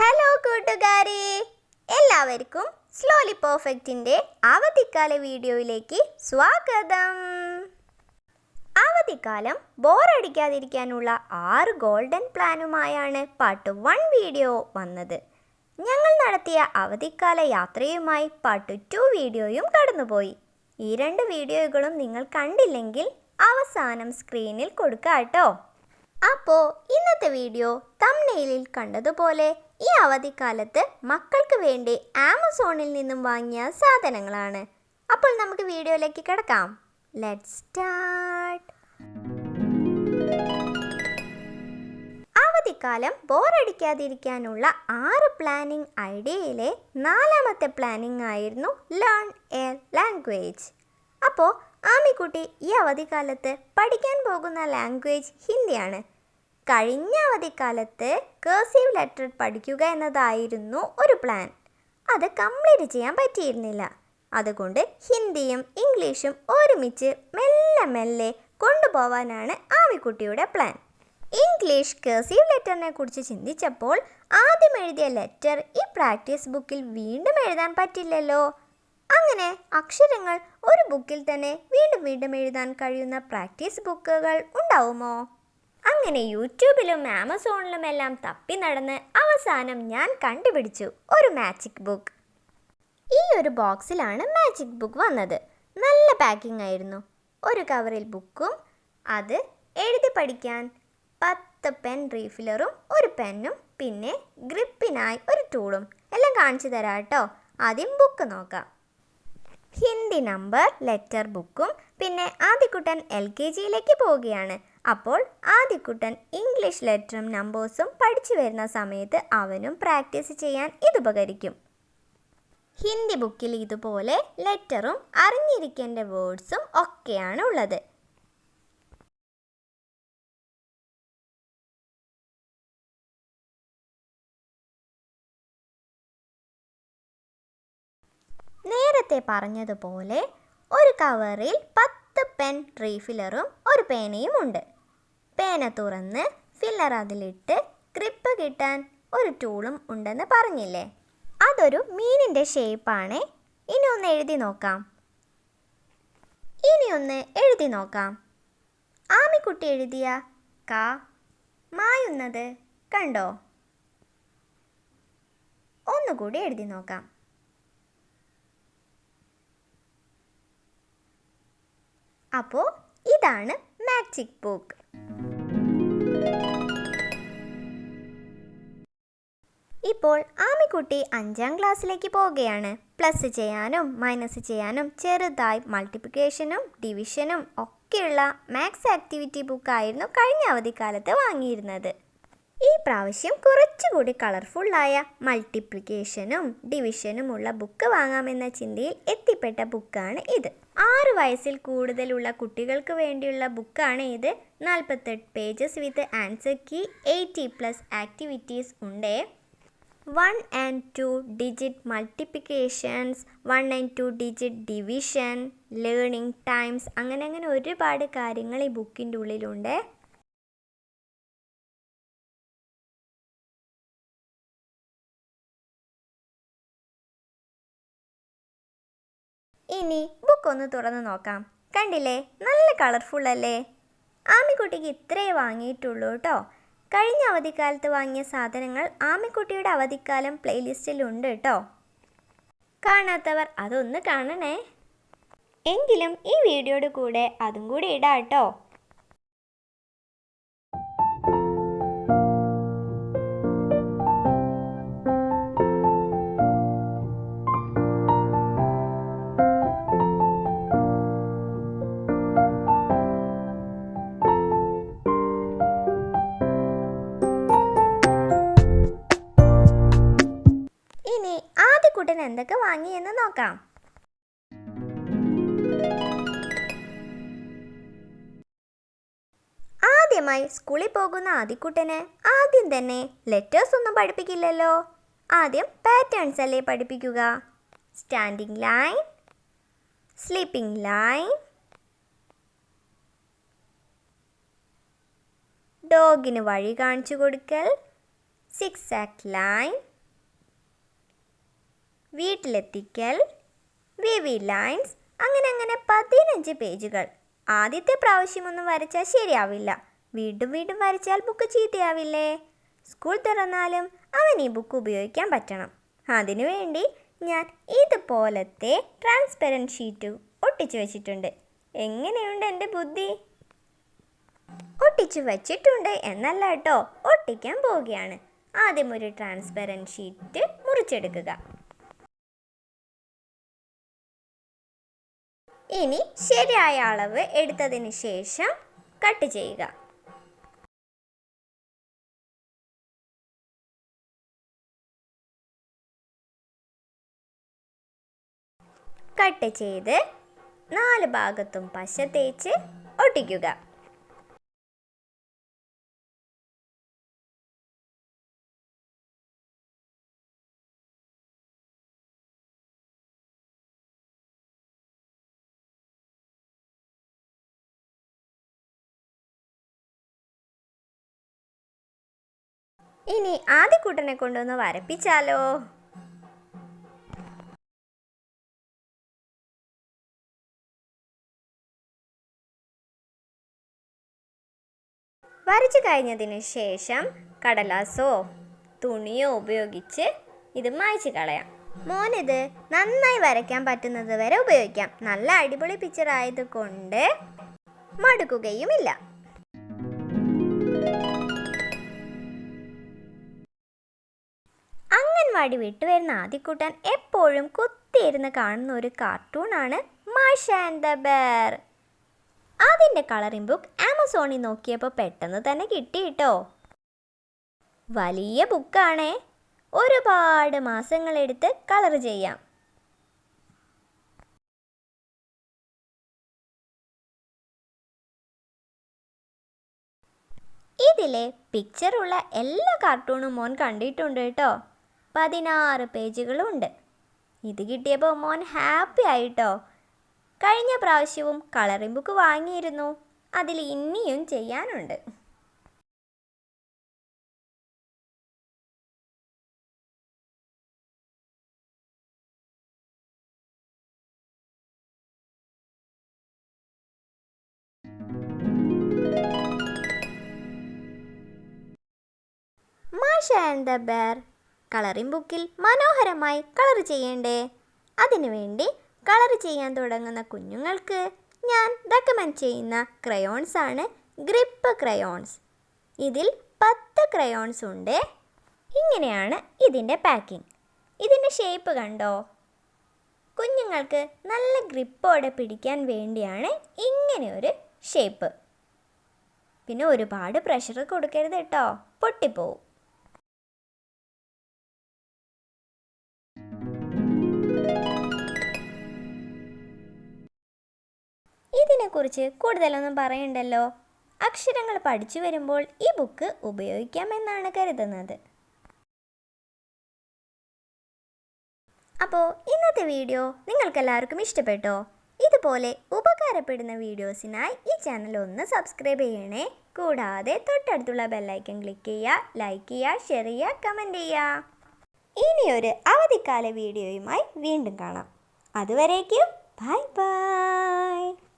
Hello കൂട്ടുകാരെ. എല്ലാവർക്കും slowly പെർഫെക്റ്റിന്റെ അവധിക്കാല വീഡിയോയിലേക്ക് സ്വാഗതം. അവധിക്കാലം ബോറടിക്കാതിരിക്കാനുള്ള ആറ് ഗോൾഡൻ പ്ലാനുമായാണ് പാർട്ട് വൺ വീഡിയോ വന്നത്. ഞങ്ങൾ നടത്തിയ അവധിക്കാല യാത്രയുമായി പാർട്ട് ടു വീഡിയോയും കടന്നുപോയി. ഈ രണ്ട് വീഡിയോകളും നിങ്ങൾ കണ്ടില്ലെങ്കിൽ അവസാനം സ്ക്രീനിൽ കൊടുക്കാം കേട്ടോ അപ്പോൾ ഇന്നത്തെ വീഡിയോ തമ്നെയിലിൽ കണ്ടതുപോലെ ഈ അവധിക്കാലത്ത് മക്കൾക്ക് വേണ്ടി ആമസോണിൽ നിന്നും വാങ്ങിയ സാധനങ്ങളാണ്. അപ്പോൾ നമുക്ക് വീഡിയോയിലേക്ക് കിടക്കാം. ലെറ്റ് സ്റ്റാർട്ട് അവധിക്കാലം ബോറടിക്കാതിരിക്കാനുള്ള ആറ് പ്ലാനിംഗ് ഐഡിയയിലെ നാലാമത്തെ പ്ലാനിംഗ് ആയിരുന്നു ലേൺ എ ലാംഗ്വേജ് അപ്പോൾ ആമിക്കുട്ടി ഈ അവധിക്കാലത്ത് പഠിക്കാൻ പോകുന്ന ലാംഗ്വേജ് ഹിന്ദിയാണ്. കഴിഞ്ഞ അവധിക്കാലത്ത് കേഴ്സീവ് ലെറ്റർ പഠിക്കുക എന്നതായിരുന്നു ഒരു പ്ലാൻ അത് കംപ്ലീറ്റ് ചെയ്യാൻ പറ്റിയിരുന്നില്ല. അതുകൊണ്ട് ഹിന്ദിയും ഇംഗ്ലീഷും ഒരുമിച്ച് മെല്ലെ മെല്ലെ കൊണ്ടുപോവാനാണ് ആവിക്കുട്ടിയുടെ പ്ലാൻ ഇംഗ്ലീഷ് കേഴ്സീവ് ലെറ്ററിനെ കുറിച്ച് ചിന്തിച്ചപ്പോൾ ആദ്യം എഴുതിയ ലെറ്റർ ഈ പ്രാക്ടീസ് ബുക്കിൽ വീണ്ടും എഴുതാൻ പറ്റില്ലല്ലോ. അങ്ങനെ അക്ഷരങ്ങൾ ഒരു ബുക്കിൽ തന്നെ വീണ്ടും വീണ്ടും എഴുതാൻ കഴിയുന്ന പ്രാക്ടീസ് ബുക്കുകൾ ഉണ്ടാവുമോ? അങ്ങനെ യൂട്യൂബിലും ആമസോണിലും എല്ലാം തപ്പി നടന്ന് അവസാനം ഞാൻ കണ്ടുപിടിച്ചു ഒരു മാജിക് ബുക്ക് ഈ ഒരു ബോക്സിലാണ് മാജിക് ബുക്ക് വന്നത്. നല്ല പാക്കിംഗ് ആയിരുന്നു. ഒരു കവറിൽ ബുക്കും അത് എഴുതി പഠിക്കാൻ പത്ത് പെൻ റീഫിലറും ഒരു പെന്നും പിന്നെ ഗ്രിപ്പിനായി ഒരു ടൂളും എല്ലാം കാണിച്ചു തരാം കേട്ടോ. ആദ്യം ബുക്ക് നോക്കാം. ഹിന്ദി നമ്പർ ലെറ്റർ ബുക്കും പിന്നെ ആദ്യക്കുട്ടൻ എൽ കെ ജിയിലേക്ക് പോവുകയാണ്. അപ്പോൾ ആദ്യക്കുട്ടൻ ഇംഗ്ലീഷ് ലെറ്ററും നമ്പേഴ്സും പഠിച്ചു വരുന്ന സമയത്ത് അവനും പ്രാക്ടീസ് ചെയ്യാൻ ഇതുപകരിക്കും ഹിന്ദി ബുക്കിൽ ഇതുപോലെ ലെറ്ററും അറിഞ്ഞിരിക്കേണ്ട വേർഡ്സും ഒക്കെയാണ് ഉള്ളത്. നേരത്തെ പറഞ്ഞതുപോലെ ഒരു കവറിൽ പത്ത് പെൻ റീഫില്ലറും ഒരു പേനയും ഉണ്ട്. പേന തുറന്ന് ഫില്ലർ അതിലിട്ട് ഗ്രിപ്പ് കിട്ടാൻ ഒരു ടൂളും ഉണ്ടെന്ന് പറഞ്ഞില്ലേ? അതൊരു മീനിന്റെ ഷേപ്പാണ് ഇനി ഒന്ന് എഴുതി നോക്കാം. ഇനി ഒന്ന് എഴുതി നോക്കാം. ആമിക്കുട്ടി എഴുതിയ ക മായുന്നത് കണ്ടോ? ഒന്നുകൂടി എഴുതി നോക്കാം. അപ്പോൾ ഇതാണ് മാജിക് ബുക്ക് ഇപ്പോൾ ആമിക്കുട്ടി അഞ്ചാം ക്ലാസ്സിലേക്ക് പോവുകയാണ്. പ്ലസ് ചെയ്യാനും മൈനസ് ചെയ്യാനും ചെറുതായി മൾട്ടിപ്ലിക്കേഷനും ഡിവിഷനും ഒക്കെയുള്ള മാത്സ് ആക്ടിവിറ്റി ബുക്കായിരുന്നു കഴിഞ്ഞ അവധിക്കാലത്ത് വാങ്ങിയിരുന്നത്. ഈ പ്രാവശ്യം കുറച്ചുകൂടി കളർഫുള്ളായ മൾട്ടിപ്ലിക്കേഷനും ഡിവിഷനുമുള്ള ബുക്ക് വാങ്ങാമെന്ന ചിന്തയിൽ എത്തിപ്പെട്ട ബുക്കാണ് ഇത്. ആറ് വയസ്സിൽ കൂടുതലുള്ള കുട്ടികൾക്ക് വേണ്ടിയുള്ള ബുക്കാണ് ഇത്. നാൽപ്പത്തെട്ട് pages with answer key eighty plus activities ഉണ്ട്. One and two digit multiplications one and two digit division learning times അങ്ങനെ അങ്ങനെ ഒരുപാട് കാര്യങ്ങൾ ഈ ബുക്കിന്റെ ഉള്ളിലുണ്ട്. ഇനി ബുക്ക് ഒന്ന് തുറന്ന് നോക്കാം. കണ്ടില്ലേ? നല്ല കളർഫുൾ അല്ലേ? ആമിക്കുട്ടിക്ക് ഇത്രയേ വാങ്ങിയിട്ടുള്ളൂ കേട്ടോ കഴിഞ്ഞ അവധിക്കാലത്ത് വാങ്ങിയ സാധനങ്ങൾ ആമിക്കുട്ടിയുടെ അവധിക്കാലം പ്ലേലിസ്റ്റിലുണ്ട് കേട്ടോ കാണാത്തവർ അതൊന്ന് കാണണേ. എങ്കിലും ഈ വീഡിയോയുടെ കൂടെ അതും കൂടി ഇടാം കേട്ടോ എന്തൊക്കെ വാങ്ങിയെന്ന് നോക്കാം. ആദ്യമായി സ്കൂളിൽ പോകുന്ന ആദ്യക്കുട്ടന് ആദ്യം തന്നെ ലെറ്റേഴ്സ് ഒന്നും പഠിപ്പിക്കില്ലല്ലോ. ആദ്യം പാറ്റേൺസ് അല്ലേ പഠിപ്പിക്കുക? സ്റ്റാൻഡിങ് ലൈൻ സ്ലീപ്പിംഗ് ലൈൻ ഡോഗിന് വഴി കാണിച്ചു കൊടുക്കൽ സിക്സ് ആക്ട് ലൈൻ വീട്ടിലെത്തിക്കൽ വി വി ലൈൻസ് അങ്ങനെ അങ്ങനെ പതിനഞ്ച് പേജുകൾ. ആദ്യത്തെ പ്രാവശ്യമൊന്നും വരച്ചാൽ ശരിയാവില്ല. വീണ്ടും വീണ്ടും വരച്ചാൽ ബുക്ക് ചീത്തയാവില്ലേ? സ്കൂൾ തുറന്നാലും അവൻ ഈ ബുക്ക് ഉപയോഗിക്കാൻ പറ്റണം. അതിനുവേണ്ടി ഞാൻ ഇതുപോലത്തെ ട്രാൻസ്പെറന്റ് ഷീറ്റ് ഒട്ടിച്ചു വെച്ചിട്ടുണ്ട്. എങ്ങനെയുണ്ട് എന്റെ ബുദ്ധി? ഒട്ടിച്ചു വച്ചിട്ടുണ്ട് എന്നല്ല കേട്ടോ ഒട്ടിക്കാൻ പോവുകയാണ്. ആദ്യം ഒരു ട്രാൻസ്പെറന്റ് ഷീറ്റ് മുറിച്ചെടുക്കുക. ഇനി ശരിയായ അളവ് എടുത്തതിന് ശേഷം കട്ട് ചെയ്യുക. കട്ട് ചെയ്ത് നാല് ഭാഗത്തും പശ തേച്ച് ഒട്ടിക്കുക. ഇനി ആദ്യക്കൂട്ടനെ കൊണ്ടൊന്ന് വരപ്പിച്ചാലോ? വരച്ചു കഴിഞ്ഞതിന് ശേഷം കടലാസോ തുണിയോ ഉപയോഗിച്ച് ഇത് മായ്ച്ചു കളയാം. മോനിത് നന്നായി വരയ്ക്കാൻ പറ്റുന്നത് വരെ ഉപയോഗിക്കാം. നല്ല അടിപൊളി പിക്ചർ ആയതുകൊണ്ട് മടുക്കുകയുമില്ല. അംഗൻവാടി വിട്ടു വരുന്ന ആദ്യക്കൂട്ടൻ എപ്പോഴും കുത്തിയിരുന്ന് കാണുന്ന ഒരു കാർട്ടൂണാണ് മാഷ ആൻഡ് ദ ബെയർ. അതിന്റെ കളറിംഗ് ബുക്ക് ആമസോണിൽ നോക്കിയപ്പോൾ പെട്ടെന്ന് തന്നെ കിട്ടി കേട്ടോ. വലിയ ബുക്കാണേ. ഒരുപാട് മാസങ്ങളെടുത്ത് കളർ ചെയ്യാം. ഇതിലെ പിക്ചറുള്ള എല്ലാ കാർട്ടൂണും മോൻ കണ്ടിട്ടുണ്ട് കേട്ടോ. പതിനാറ് പേജുകളുണ്ട്. ഇത് കിട്ടിയപ്പോൾ മോൻ ഹാപ്പി ആയിട്ടോ? കഴിഞ്ഞ പ്രാവശ്യവും കളറിംഗ് ബുക്ക് വാങ്ങിയിരുന്നു. അതിൽ ഇനിയും ചെയ്യാനുണ്ട്. മാഷ് ആൻഡ് ദ ബെയർ കളറിംഗ് ബുക്കിൽ മനോഹരമായി കളർ ചെയ്യണ്ടേ? അതിനുവേണ്ടി കളർ ചെയ്യാൻ തുടങ്ങുന്ന കുഞ്ഞുങ്ങൾക്ക് ഞാൻ റെക്കമെൻഡ് ചെയ്യുന്ന ക്രയോൺസ് ആണ് ഗ്രിപ്പ് ക്രയോൺസ് ഇതിൽ പത്ത് ക്രയോൺസ് ഉണ്ട്. ഇങ്ങനെയാണ് ഇതിന്റെ പാക്കിംഗ് ഇതിന്റെ ഷേപ്പ് കണ്ടോ? കുഞ്ഞുങ്ങൾക്ക് നല്ല ഗ്രിപ്പോടെ പിടിക്കാൻ വേണ്ടിയാണ് ഇങ്ങനെ ഒരു ഷേപ്പ് പിന്നെ ഒരുപാട് പ്രഷർ കൊടുക്കരുത് കേട്ടോ. പൊട്ടിപ്പോവും. ഇതിനെക്കുറിച്ച് കൂടുതലൊന്നും പറയണ്ടല്ലോ. അക്ഷരങ്ങൾ പഠിച്ചു വരുമ്പോൾ ഈ ബുക്ക് ഉപയോഗിക്കാമെന്നാണ് കരുതുന്നത്. അപ്പോൾ ഇന്നത്തെ വീഡിയോ നിങ്ങൾക്കെല്ലാവർക്കും ഇഷ്ടപ്പെട്ടോ? ഇതുപോലെ ഉപകാരപ്പെടുന്ന വീഡിയോസിനായി ഈ ചാനൽ ഒന്ന് സബ്സ്ക്രൈബ് ചെയ്യണേ. കൂടാതെ തൊട്ടടുത്തുള്ള ബെല്ലൈക്കൺ ക്ലിക്ക് ചെയ്യുക ലൈക്ക് ചെയ്യുക ഷെയർ ചെയ്യുക കമന്റ് ചെയ്യുക. ഇനിയൊരു അവധിക്കാല വീഡിയോയുമായി വീണ്ടും കാണാം. അതുവരേക്കും ബൈ ബൈ.